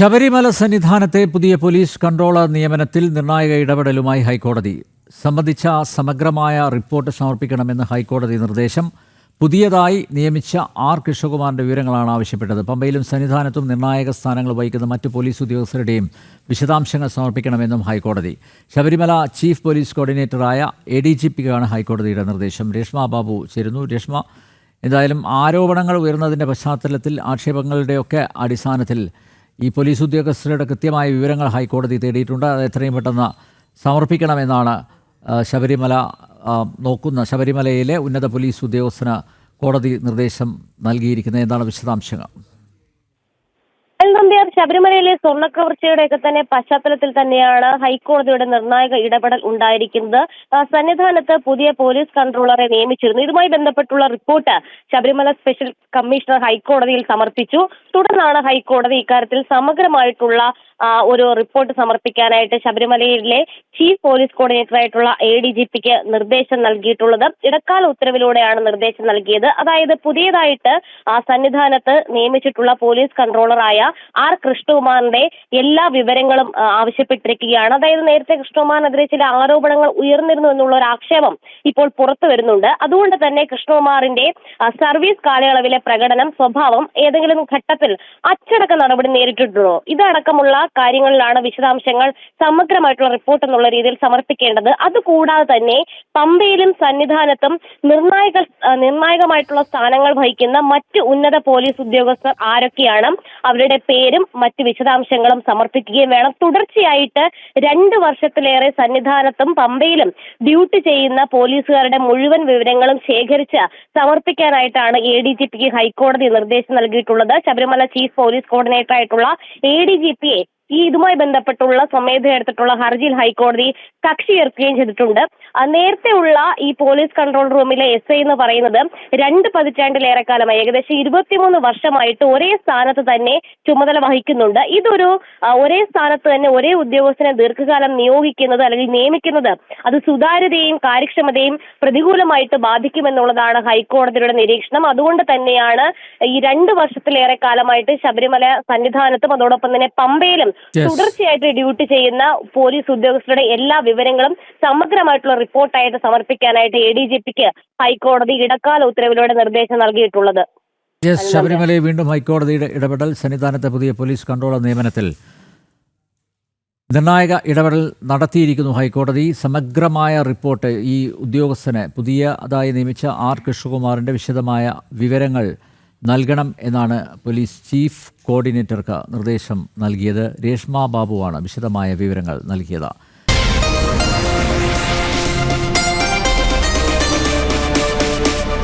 ശബരിമല സന്നിധാനത്തെ പുതിയ police controller നിയമനത്തിൽ നിർണായക ഇടപെടലുമായി ഹൈക്കോടതി. സംബന്ധിച്ച സമഗ്രമായ റിപ്പോർട്ട് സമർപ്പിക്കണമെന്ന് ഹൈക്കോടതി നിർദ്ദേശം. പുതിയതായി നിയമിച്ച ആർ കൃഷ്ണകുമാറിന്റെ വിവരങ്ങളാണ് ആവശ്യപ്പെട്ടത്. പമ്പയിലും സന്നിധാനത്തും നിർണായക സ്ഥാനങ്ങൾ വഹിക്കുന്ന മറ്റ് പോലീസ് ഉദ്യോഗസ്ഥരുടെയും വിശദാംശങ്ങൾ സമർപ്പിക്കണമെന്നും ഹൈക്കോടതി. ശബരിമല ചീഫ് പോലീസ് കോർഡിനേറ്ററായ എ ഡി ജി പിക്കാണ് ഹൈക്കോടതിയുടെ നിർദ്ദേശം. രേഷ്മ ബാബു ചേരുന്നു. രേഷ്മ എന്തായാലും ആരോപണങ്ങൾ ഉയർന്നതിന്റെ പശ്ചാത്തലത്തിൽ ആക്ഷേപങ്ങളുടെയൊക്കെ അടിസ്ഥാനത്തിൽ ഈ പോലീസ് ഉദ്യോഗസ്ഥരുടെ കൃത്യമായ വിവരങ്ങൾ ഹൈക്കോടതി തേടിയിട്ടുണ്ട്. അത് എത്രയും പെട്ടെന്ന് സമർപ്പിക്കണമെന്നാണ് ശബരിമല നോക്കുന്ന ശബരിമലയിലെ ഉന്നത പോലീസ് ഉദ്യോഗസ്ഥന് കോടതി നിർദ്ദേശം നൽകിയിരിക്കുന്നത്. എന്താണ് വിശദാംശങ്ങൾ? ശബരിമലയിലെ സ്വർണക്കവർച്ചയുടെ ഒക്കെ തന്നെ പശ്ചാത്തലത്തിൽ തന്നെയാണ് ഹൈക്കോടതിയുടെ നിർണായക ഇടപെടൽ ഉണ്ടായിരിക്കുന്നത്. സന്നിധാനത്ത് പുതിയ പോലീസ് കൺട്രോളറെ നിയമിച്ചിരുന്നു. ഇതുമായി ബന്ധപ്പെട്ടുള്ള റിപ്പോർട്ട് ശബരിമല സ്പെഷ്യൽ കമ്മീഷണർ ഹൈക്കോടതിയിൽ സമർപ്പിച്ചു. തുടർന്നാണ് ഹൈക്കോടതി ഇക്കാര്യത്തിൽ സമഗ്രമായിട്ടുള്ള ഒരു റിപ്പോർട്ട് സമർപ്പിക്കാനായിട്ട് ശബരിമലയിലെ ചീഫ് പോലീസ് കോർഡിനേറ്റർ ആയിട്ടുള്ള എ ഡി ജി പിക്ക് നിർദ്ദേശം നൽകിയിട്ടുള്ളത്. ഇടക്കാല ഉത്തരവിലൂടെയാണ് നിർദ്ദേശം നൽകിയത്. അതായത് പുതിയതായിട്ട് ആ സന്നിധാനത്ത് നിയമിച്ചിട്ടുള്ള പോലീസ് കൺട്രോളറായ ആർ കൃഷ്ണകുമാറിന്റെ എല്ലാ വിവരങ്ങളും ആവശ്യപ്പെട്ടിരിക്കുകയാണ്. അതായത് നേരത്തെ കൃഷ്ണകുമാറിനെതിരെ ചില ആരോപണങ്ങൾ ഉയർന്നിരുന്നു എന്നുള്ള ഒരു ആക്ഷേപം ഇപ്പോൾ പുറത്തു വരുന്നുണ്ട്. അതുകൊണ്ട് തന്നെ കൃഷ്ണകുമാറിന്റെ സർവീസ് കാലയളവിലെ പ്രകടനം സ്വഭാവം ഏതെങ്കിലും ഘട്ടത്തിൽ അച്ചടക്ക നടപടി നേരിട്ടിട്ടുണ്ടോ? ഇതടക്കമുള്ള കാര്യങ്ങളിലാണ് വിശദാംശങ്ങൾ സമഗ്രമായിട്ടുള്ള റിപ്പോർട്ട് എന്നുള്ള രീതിയിൽ സമർപ്പിക്കേണ്ടത്. അതുകൂടാതെ തന്നെ പമ്പയിലും സന്നിധാനത്തും നിർണായക നിർണായകമായിട്ടുള്ള സ്ഥാനങ്ങൾ വഹിക്കുന്ന മറ്റ് ഉന്നത പോലീസ് ഉദ്യോഗസ്ഥർ ആരൊക്കെയാണ് അവരുടെ പേരും മറ്റ് വിശദാംശങ്ങളും സമർപ്പിക്കുകയും വേണം. തുടർച്ചയായിട്ട് രണ്ട് വർഷത്തിലേറെ സന്നിധാനത്തും പമ്പയിലും ഡ്യൂട്ടി ചെയ്യുന്ന പോലീസുകാരുടെ മുഴുവൻ വിവരങ്ങളും ശേഖരിച്ച് സമർപ്പിക്കാനായിട്ടാണ് എ ഡി ജി പിക്ക് ഹൈക്കോടതി നിർദ്ദേശം നൽകിയിട്ടുള്ളത്. ശബരിമല ചീഫ് പോലീസ് കോർഡിനേറ്റർ ആയിട്ടുള്ള എ ഡി ജി പിയെ ഈ ഇതുമായി ബന്ധപ്പെട്ടുള്ള സ്വമേധ എടുത്തിട്ടുള്ള ഹർജിയിൽ ഹൈക്കോടതി കക്ഷി ചേർക്കുകയും ചെയ്തിട്ടുണ്ട്. ആ, നേരത്തെയുള്ള ഈ പോലീസ് കൺട്രോൾ റൂമിലെ എസ് ഐ എന്ന് പറയുന്നത് രണ്ട് പതിറ്റാണ്ടിലേറെ കാലമായി ഏകദേശം ഇരുപത്തിമൂന്ന് വർഷമായിട്ട് ഒരേ സ്ഥാനത്ത് തന്നെ ചുമതല വഹിക്കുന്നുണ്ട്. ഇതൊരു ഒരേ സ്ഥാനത്ത് തന്നെ ഒരേ ഉദ്യോഗസ്ഥനെ ദീർഘകാലം നിയോഗിക്കുന്നത് അല്ലെങ്കിൽ നിയമിക്കുന്നത് അത് സുതാര്യതയും കാര്യക്ഷമതയും പ്രതികൂലമായിട്ട് ബാധിക്കുമെന്നുള്ളതാണ് ഹൈക്കോടതിയുടെ നിരീക്ഷണം. അതുകൊണ്ട് തന്നെയാണ് ഈ രണ്ട് വർഷത്തിലേറെ കാലമായിട്ട് ശബരിമല സന്നിധാനത്തും അതോടൊപ്പം തന്നെ പമ്പയിലും. തുടർച്ചയായിട്ട് ഡ്യൂട്ടി ചെയ്യുന്ന പോലീസ് ഉദ്യോഗസ്ഥരുടെ എല്ലാ വിവരങ്ങളും സമഗ്രമായിട്ടുള്ള റിപ്പോർട്ടായിട്ട് സമർപ്പിക്കാനായിട്ട് എ ഡി ജി പിക്ക് ഹൈക്കോടതി ഇടക്കാല ഉത്തരവിലൂടെ നിർദ്ദേശം നൽകിയിട്ടുള്ളത്. യെസ് ശബരിമലയിൽ വീണ്ടും ഹൈക്കോടതിയുടെ ഇടപെടൽ സന്നിധാനത്തെ പുതിയ പോലീസ് കൺട്രോളർ നിയമനത്തിൽ. നിർണായക ഇടപെടൽ നടത്തിയിരിക്കുന്നു ഹൈക്കോടതി. സമഗ്രമായ റിപ്പോർട്ട് ഈ ഉദ്യോഗസ്ഥന് പുതിയതായി നിയമിച്ച ആർ കൃഷ്ണകുമാറിന്റെ വിശദമായ വിവരങ്ങൾ നൽകണം എന്നാണ് പോലീസ് ചീഫ് കോർഡിനേറ്റർക്ക് നിർദ്ദേശം നൽകിയത്. രേഷ്മ ബാബുവാണ് വിശദമായ വിവരങ്ങൾ നൽകിയത്.